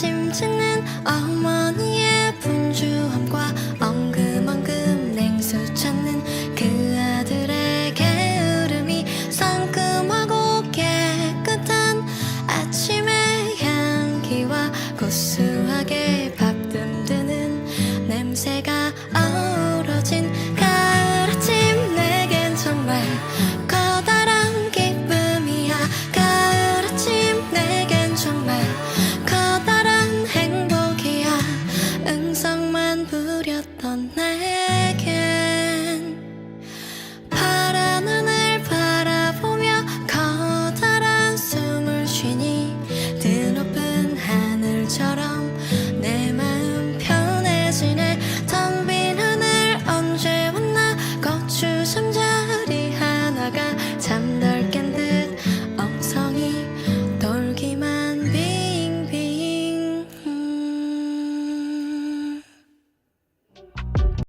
심지는 어머니의 분주함과 엉금엉금 냉수 찾는 그 아들의 게으름이 상큼하고 깨끗한 아침의 향기와 고소하게 밥 듬드는 냄새가 어 plan.